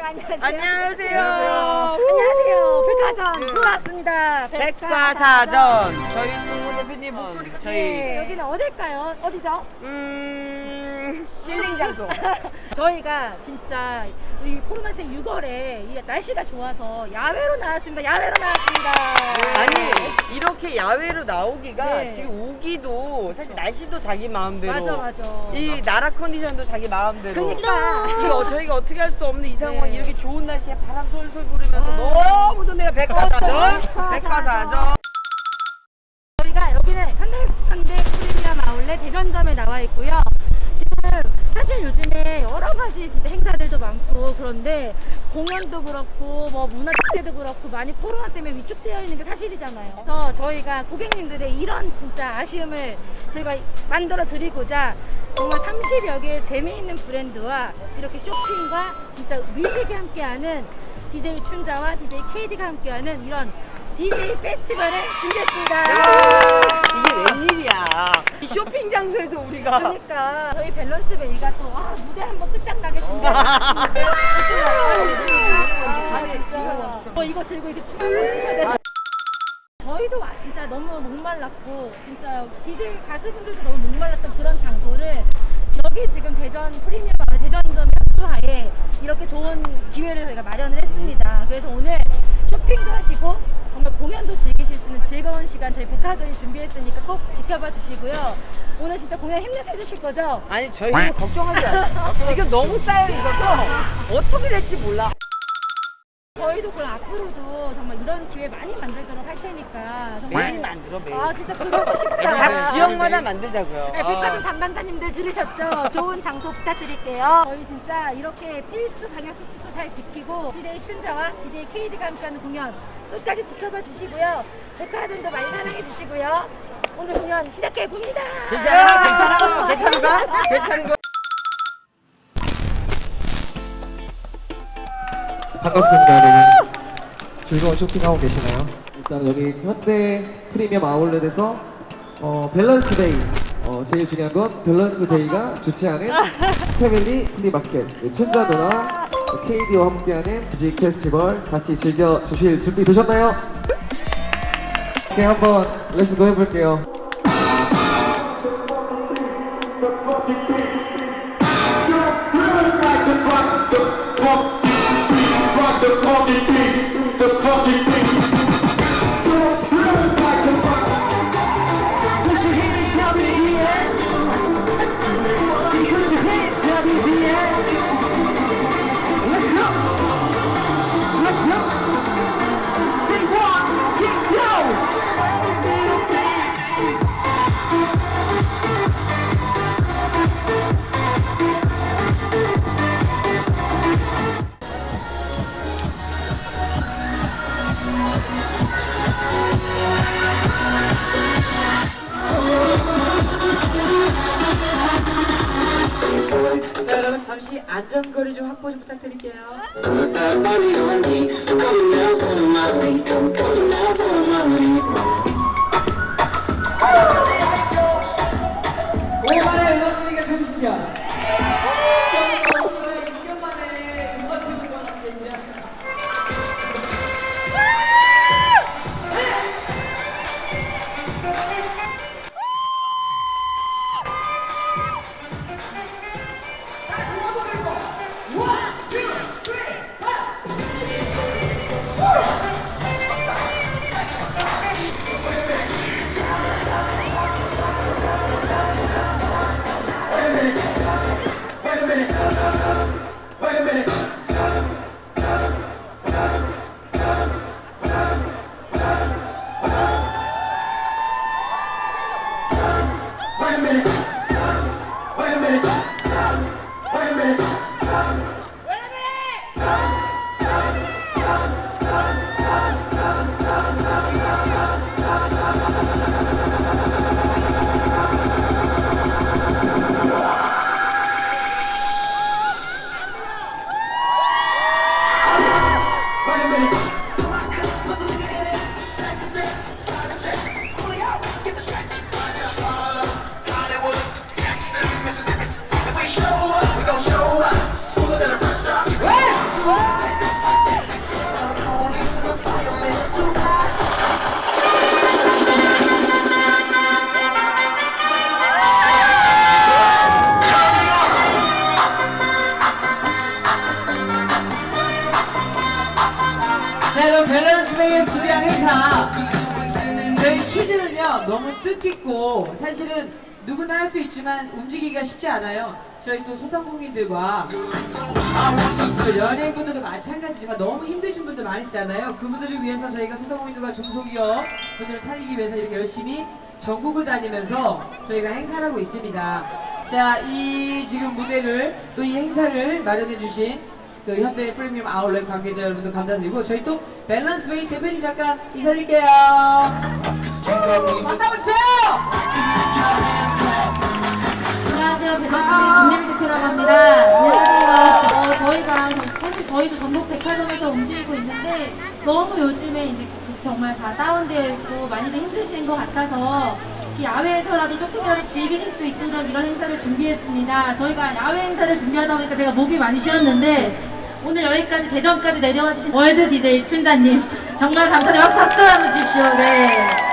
안녕하세요. 안녕하세요. 안녕하세요. 안녕하세요. 백화점 네. 돌아왔습니다. 백과사전. 저희 동호 대표님 어, 목소리가 네, 저희 여기는 어딜까요? 어디죠? 음 힐링 장소. 저희가 진짜 우리 코로나 시대 6월에 이 날씨가 좋아서 야외로 나왔습니다. 야외로 나왔습니다. 아니 이렇게 야외로 나오기가 네. 지금 오기도 사실 날씨도 자기 마음대로 맞아 맞아. 이 나라 컨디션도 자기 마음대로 그러니까 이거 저희가 어떻게 할 수 없는 이 상황 네. 이렇게 좋은 날씨에 바람 솔솔 부르면서 아. 너무 좋네요 백과사전 백과사전 저희가 여기는 현대상대 프리미엄 아울렛 대전점에 나와 있고요. 사실 요즘에 여러 가지 진짜 행사들도 많고 그런데 공연도 그렇고 뭐 문화 축제도 그렇고 많이 코로나 때문에 위축되어 있는 게 사실이잖아요. 그래서 저희가 고객님들의 이런 진짜 아쉬움을 저희가 만들어 드리고자 정말 30여 개의 재미있는 브랜드와 이렇게 쇼핑과 진짜 뮤직이 함께하는 DJ 춘자와 DJ KD가 함께하는 이런 DJ 페스티벌을 준비했습니다. 이게 웬일이야 이 쇼핑 장소에서 우리가 그러니까 저희 밸런스 베이가 또 아, 무대 한번 끝장나게 준비했습니다. 아, 진짜. 어, 이거 들고 이렇게 춤 한번 추셔야 돼. 저희도 와, 진짜 너무 목말랐고 진짜 DJ 가수분들도 너무 목말랐던 그런 장소를 여기 지금 대전 프리미엄 아울렛 대전점 협조하에 이렇게 좋은 기회를 저희가 마련을 했습니다. 그래서 오늘 쇼핑도 하시고 공연도 즐기실 수 있는 즐거운 시간 저희 백화점이 준비했으니까 꼭 지켜봐 주시고요. 오늘 진짜 공연 힘내서 해주실 거죠? 아니 저희 는 걱정하지 않아요 지금 너무 쌓여 있어서 어떻게 될지 몰라 저희도 그럼 앞으로도 정말 이런 기회 많이 만들도록 할 테니까 매일 정말 만들어 매일 아 진짜 그러고 각 싶다. 지역마다 만들자고요 네, 백화점 담당자님들 들으셨죠? 좋은 장소 부탁드릴게요. 저희 진짜 이렇게 필수 방역 수칙도 잘 지키고 DJ 춘자와 DJ KD가 함께하는 공연 끝까지 지켜봐 주시고요. 백화점도 많이 사랑해 주시고요. 오늘 공연 시작해 봅니다. 괜찮아 괜찮아 괜찮은가 괜찮은가 반갑습니다, 여러분. 즐거운 쇼핑하고 계시나요? 일단 여기 현대 프리미엄 아울렛에서 어, 밸런스 데이. 어, 제일 중요한 건 밸런스 데이가 주최하는 패밀리 플리마켓. 네, 춘자 누나, KD와 함께하는 뮤직 페스티벌 같이 즐겨 주실 준비 되셨나요? 오케이, 한번 렛츠고 해볼게요. 여러분 잠시 안전거리 좀 확보 좀 부탁드릴게요. My lead. I'm 너무 뜻깊고 사실은 누구나 할 수 있지만 움직이기가 쉽지 않아요. 저희 또 소상공인들과 또 연예인분들도 마찬가지지만 너무 힘드신 분들 많으시잖아요. 그분들을 위해서 저희가 소상공인들과 중소기업 분들을 살리기 위해서 이렇게 열심히 전국을 다니면서 저희가 행사를 하고 있습니다. 자, 이 지금 무대를 또 이 행사를 마련해 주신 그 현대 프리미엄 아울렛 관계자 여러분들 감사드리고 저희 또 밸런스 웨이 대표님 잠깐 인사드릴게요. 만나보세요. 안녕하세요. 밸런스데이 김예미 대표라고 합니다. 어, 저희가 사실 저희도 전국 백화점에서 움직이고 있는데 너무 요즘에 이제 정말 다 다운되어 있고 많이들 힘드신 것 같아서 야외에서라도 조금이라도 즐기실 수 있도록 이런 행사를 준비했습니다. 저희가 야외 행사를 준비하다 보니까 제가 목이 많이 쉬었는데 오늘 여기까지 대전까지 내려와 주신 월드 DJ 춘자님 정말 감사드려요. 박수 한번 주십시오. 네.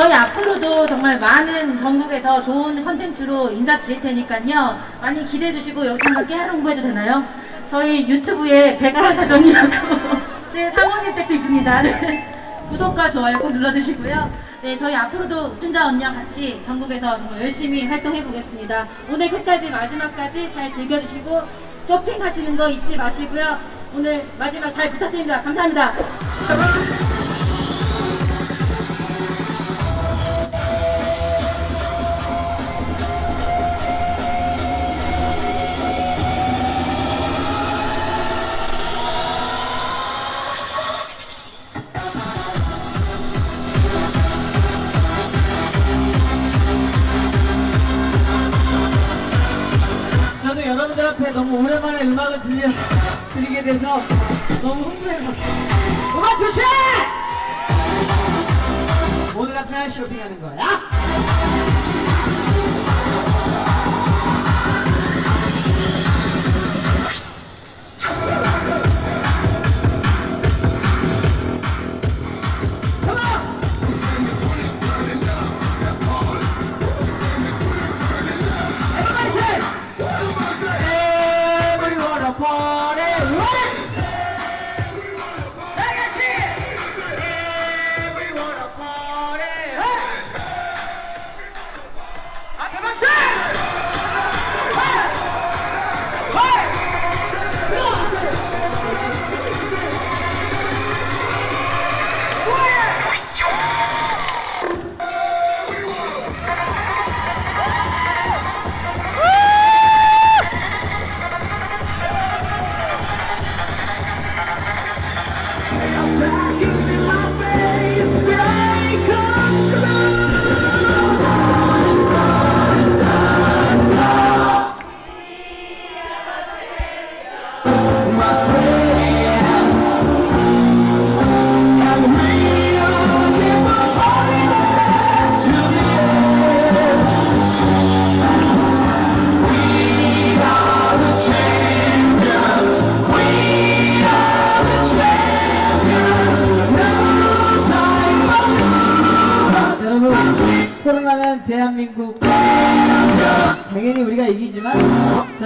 어, 저희 앞으로도 정말 많은 전국에서 좋은 컨텐츠로 인사드릴 테니까요. 많이 기대해 주시고 여기 잠깐 깨알 홍보해도 되나요? 저희 유튜브에 백화사전이라고 네, 사모님 댁도 있습니다. 네. 구독과 좋아요 꼭 눌러주시고요. 네, 저희 앞으로도 춘자 언니와 같이 전국에서 정말 열심히 활동해 보겠습니다. 오늘 끝까지 마지막까지 잘 즐겨주시고 쇼핑하시는 거 잊지 마시고요. 오늘 마지막 잘 부탁드립니다. 감사합니다. 너무 오랜만에 음악을 들려 드리게 돼서 너무 흥분해서 음악 좋지? 모두가 편한 쇼핑하는 거야.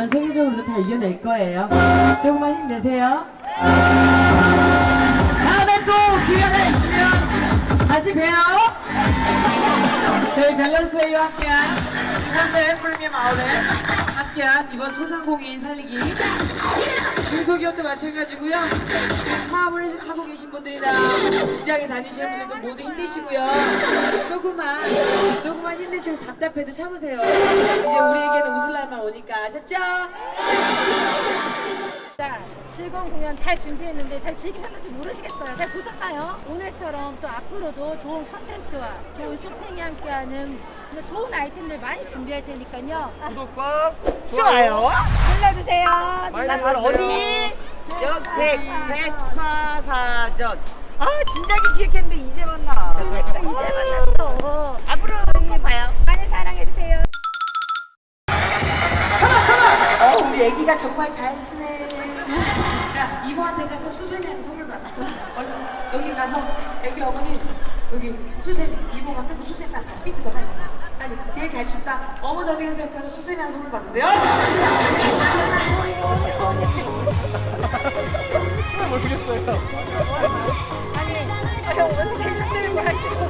전 세계적으로도 다 이겨낼 거예요. 조금만 힘내세요. 다음에 또 기회가 있으면 다시 봬요. 저희 밸런스웨이와 함께한 현대 프리미엄 아울렛 함께한 이번 소상공인 살리기 중소기업도 마찬가지고요. 사업을 하고 계신 분들이나 시장에 다니시는 분들도 모두 힘드시고요. 조금만 조금만 힘드시고 답답해도 참으세요. 이제 우리에게는 웃을 날만 오니까 아셨죠? 자, 즐거운 공연 잘 준비했는데 잘 즐기셨는지 모르시겠어요. 잘 보셨나요? 오늘처럼 또 앞으로도 좋은 컨텐츠와 좋은 쇼핑이 함께하는 좋은 아이템들 많이 준비할 테니까요. 구독과 좋아요 눌러주세요. 난 바로 어디? 여백 백화사전 아 진작에 기획했는데 이제 만나 그러니까 이제 만났어. 앞으로 이제 봐요. 우리 애기가 정말 잘 지내. 자, 이모한테 가서 수세미한테 선물 받아. 얼른 여기 가서 애기 어머니 여기 수세미 이모가 뜨고 수세미한테 삐 뜯어 빨리. 빨리 제일 잘 춥다. 어머니 어디 계세요? 가서 수세미한테 선물 받으세요. 춤을 모르겠어요 아니, 어떻게 흔들고 할수 있고